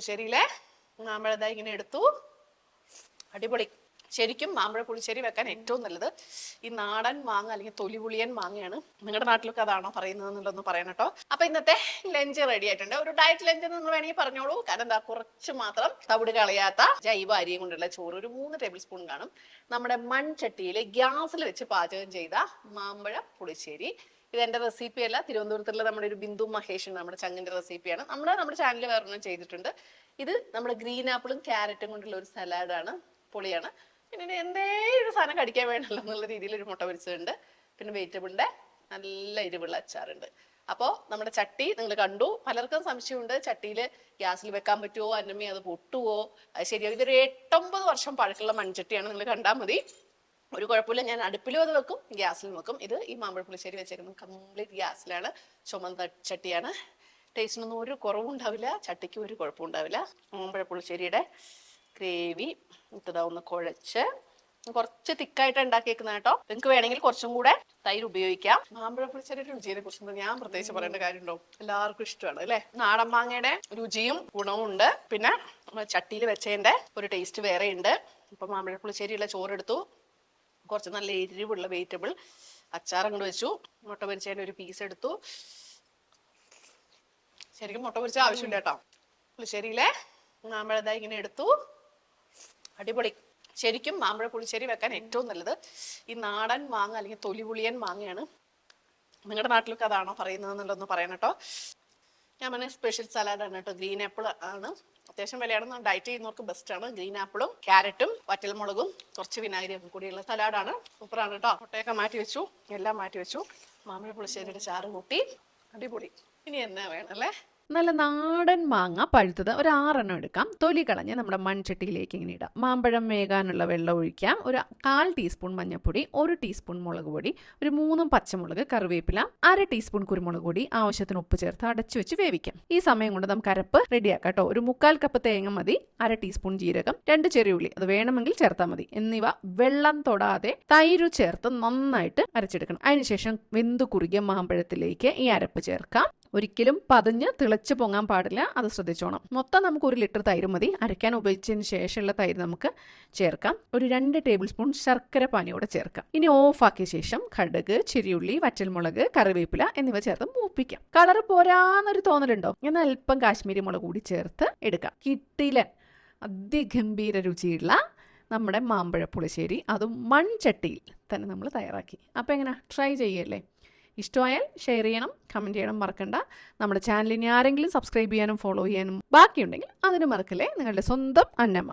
പുളിശ്ശേരിയിലെ മാമ്പഴത ഇങ്ങനെ എടുത്തു. അടിപൊളി. ശരിക്കും മാമ്പഴ പുളിശ്ശേരി വെക്കാൻ ഏറ്റവും നല്ലത് ഈ നാടൻ മാങ്ങ അല്ലെങ്കിൽ തൊലിപുളിയൻ മാങ്ങയാണ്. നിങ്ങളുടെ നാട്ടിലൊക്കെ അതാണോ പറയുന്നത് എന്നുള്ളതൊന്ന് പറയണം കേട്ടോ. അപ്പൊ ഇന്നത്തെ ലഞ്ച് റെഡി ആയിട്ടുണ്ട്. ഒരു ഡയറ്റ് ലഞ്ച് എന്ന് നിങ്ങൾ വേണമെങ്കിൽ പറഞ്ഞോളൂ. കാരണം എന്താ കുറച്ച് മാത്രം തവിട് കളയാത്ത ജൈവ അരിയും കൊണ്ടുള്ള ചോറ് ഒരു മൂന്ന് ടേബിൾ സ്പൂൺ കാണും. നമ്മുടെ മൺചട്ടിയിൽ ഗ്യാസിൽ വെച്ച് പാചകം ചെയ്ത മാമ്പഴ പുളിശ്ശേരി. ഇത് എന്റെ റെസിപ്പി അല്ല. തിരുവനന്തപുരത്തുള്ള നമ്മുടെ ഒരു ബിന്ദു മഹേഷ് നമ്മുടെ ചങ്ങിന്റെ റെസിപ്പിയാണ് നമ്മൾ നമ്മുടെ ചാനലിൽ വേറൊന്നും ചെയ്തിട്ടുണ്ട്. ഇത് നമ്മുടെ ഗ്രീൻ ആപ്പിളും ക്യാരറ്റും കൊണ്ടുള്ള ഒരു സലാഡാണ് പൊളിയാണ്. പിന്നെ എന്തേ ഒരു സാധനം കടിക്കാൻ വേണമല്ലോ എന്നുള്ള രീതിയിൽ ഒരു മുട്ട പൊരിച്ചതുണ്ട്. പിന്നെ വെജിറ്റബിളിന്റെ നല്ല എരിവുള്ള അച്ചാറുണ്ട്. അപ്പോൾ നമ്മുടെ ചട്ടി നിങ്ങൾ കണ്ടു. പലർക്കും സംശയമുണ്ട്. ചട്ടിയിൽ ഗ്യാസിൽ വെക്കാൻ പറ്റുമോ അന്നമ്മി അത് പൊട്ടുവോ? അത് ശരിയോ. ഇതൊരു എട്ടൊമ്പത് വർഷം പഴക്കമുള്ള മൺചട്ടിയാണ്. നിങ്ങൾ കണ്ടാൽ മതി. ഒരു കുഴപ്പമില്ല. ഞാൻ അടുപ്പിലും അത് വെക്കും ഗ്യാസിലും വെക്കും. ഇത് ഈ മാമ്പഴ പുളിശ്ശേരി വെച്ചേക്കുന്നത് കംപ്ലീറ്റ് ഗ്യാസിലാണ്. ചുമന്ന ചട്ടിയാണ്. ടേസ്റ്റിനൊന്നും ഒരു കുറവും ഉണ്ടാവില്ല. ചട്ടിക്ക് ഒരു കുഴപ്പവും ഉണ്ടാവില്ല. മാമ്പഴ പുളിശ്ശേരിയുടെ ഗ്രേവി ഇട്ടതാ ഒന്ന് കുഴച്ച്. കുറച്ച് തിക്കായിട്ട് ഉണ്ടാക്കിയേക്കുന്ന കേട്ടോ. നിങ്ങൾക്ക് വേണമെങ്കിൽ കുറച്ചും കൂടെ തൈര് ഉപയോഗിക്കാം. മാമ്പഴ പുളിശ്ശേരിയുടെ രുചിയെ കുറിച്ച് ഞാൻ പ്രത്യേകിച്ച് പറയേണ്ട കാര്യമുണ്ടോ? എല്ലാവർക്കും ഇഷ്ടമാണ് അല്ലെ? നാടൻ മാങ്ങയുടെ രുചിയും ഗുണവും ഉണ്ട്. പിന്നെ ചട്ടിയിൽ വെച്ചതിന്റെ ഒരു ടേസ്റ്റ് വേറെ ഉണ്ട് ഇപ്പൊ മാമ്പഴ പുളിശ്ശേരിയുള്ള ചോറെടുത്തു കുറച്ച് നല്ല എരിവുള്ള വെജിറ്റബിൾ അച്ചാർ അങ്ങോട്ട് വെച്ചു. മുട്ട പൊരിച്ചതിന്റെ ഒരു പീസ് എടുത്തു. ശരിക്കും മുട്ട പൊരിച്ച ആവശ്യമില്ല കേട്ടോ. പുളിശ്ശേരിയിലെ മാമ്പഴതായി ഇങ്ങനെ എടുത്തു. അടിപൊളി. ശരിക്കും മാമ്പഴ പുളിശ്ശേരി വെക്കാൻ ഏറ്റവും നല്ലത്. ഈ നാടൻ മാങ്ങ അല്ലെങ്കിൽ തൊലിപുളിയൻ മാങ്ങയാണ്. നിങ്ങളുടെ നാട്ടിലൊക്കെ അതാണോ പറയുന്നത് എന്നുള്ളതൊന്ന് പറയണം കേട്ടോ. ഞാൻ പറഞ്ഞ സ്പെഷ്യൽ സലാഡാണ് കേട്ടോ. ഗ്രീൻ ആപ്പിൾ ആണ്. അത്യാവശ്യം വിലയാണ് ഡയറ്റ് ചെയ്യുന്നവർക്ക് ബെസ്റ്റ് ആണ്. ഗ്രീൻ ആപ്പിളും ക്യാരറ്റും വറ്റൽമുളകും കുറച്ച് വിനാഗിരിയൊക്കെ കൂടിയുള്ള സലാഡാണ് സൂപ്പറാണ് കേട്ടോ. മുട്ടയൊക്കെ മാറ്റി വെച്ചു. എല്ലാം മാറ്റി വെച്ചു. മാമ്പഴ പുളിശ്ശേരിയുടെ ചാറ് കൂട്ടി. അടിപൊളി. ഇനി എന്നാ വേണം അല്ലേ? നല്ല നാടൻ മാങ്ങ പഴുത്തത് ഒരു ആറെണ്ണം എടുക്കാം. തൊലി കളഞ്ഞ് നമ്മുടെ മൺചട്ടിയിലേക്ക് ഇങ്ങനെ ഇടാം. മാമ്പഴം വേകാനുള്ള വെള്ളം ഒഴിക്കാം. ഒരു കാൽ ടീസ്പൂൺ മഞ്ഞൾപ്പൊടി ഒരു ടീസ്പൂൺ മുളക് പൊടി ഒരു മൂന്നും പച്ചമുളക് കറിവേപ്പില അര ടീസ്പൂൺ കുരുമുളക് പൊടി ആവശ്യത്തിന് ഉപ്പ് ചേർത്ത് അടച്ചു വെച്ച് വേവിക്കാം. ഈ സമയം കൊണ്ട് നമുക്ക് അരപ്പ് റെഡിയാക്കാം കേട്ടോ. ഒരു മുക്കാൽ കപ്പ് തേങ്ങ മതി അര ടീസ്പൂൺ ജീരകം രണ്ട് ചെറിയ ഉള്ളി അത് വേണമെങ്കിൽ ചേർത്താൽ മതി. എന്നിവ വെള്ളം തൊടാതെ തൈര് ചേർത്ത് നന്നായിട്ട് അരച്ചെടുക്കണം. അതിനുശേഷം വെന്തു കുറുകിയ മാമ്പഴത്തിലേക്ക് ഈ അരപ്പ് ചേർക്കാം. ഒരിക്കലും പതഞ്ഞ് തിളച്ച് പൊങ്ങാൻ പാടില്ല. അത് ശ്രദ്ധിച്ചോണം. മൊത്തം നമുക്ക് ഒരു ലിറ്റർ തൈര് മതി. അരയ്ക്കാൻ ഉപയോഗിച്ചതിന് ശേഷമുള്ള തൈര് നമുക്ക് ചേർക്കാം. ഒരു രണ്ട് ടേബിൾ സ്പൂൺ ശർക്കര പാനിയോടെ ചേർക്കാം. ഇനി ഓഫ് ആക്കിയ ശേഷം കടുക് ചെരിയുള്ളി വറ്റൽമുളക് കറിവേപ്പില എന്നിവ ചേർത്ത് മൂപ്പിക്കാം. കളർ പോരാന്നൊരു തോന്നലുണ്ടോ? എന്നാൽ അല്പം കാശ്മീരി മുളക് കൂടി ചേർത്ത് എടുക്കാം. കിട്ടിയില്ല? അതിഗംഭീര രുചിയുള്ള നമ്മുടെ മാമ്പഴ പുളിശ്ശേരി. അതും മൺചട്ടിയിൽ തന്നെ നമ്മൾ തയ്യാറാക്കി. അപ്പോൾ എങ്ങനെ? ട്രൈ ചെയ്യല്ലേ? ഇഷ്ടമായാൽ ഷെയർ ചെയ്യണം കമന്റ് ചെയ്യണം മറക്കണ്ട. നമ്മുടെ ചാനലിനെ ആരെങ്കിലും സബ്സ്ക്രൈബ് ചെയ്യാനും ഫോളോ ചെയ്യാനും ബാക്കിയുണ്ടെങ്കിൽ അതിന് മറക്കല്ലേ? നിങ്ങളുടെ സ്വന്തം അന്നമ്മ.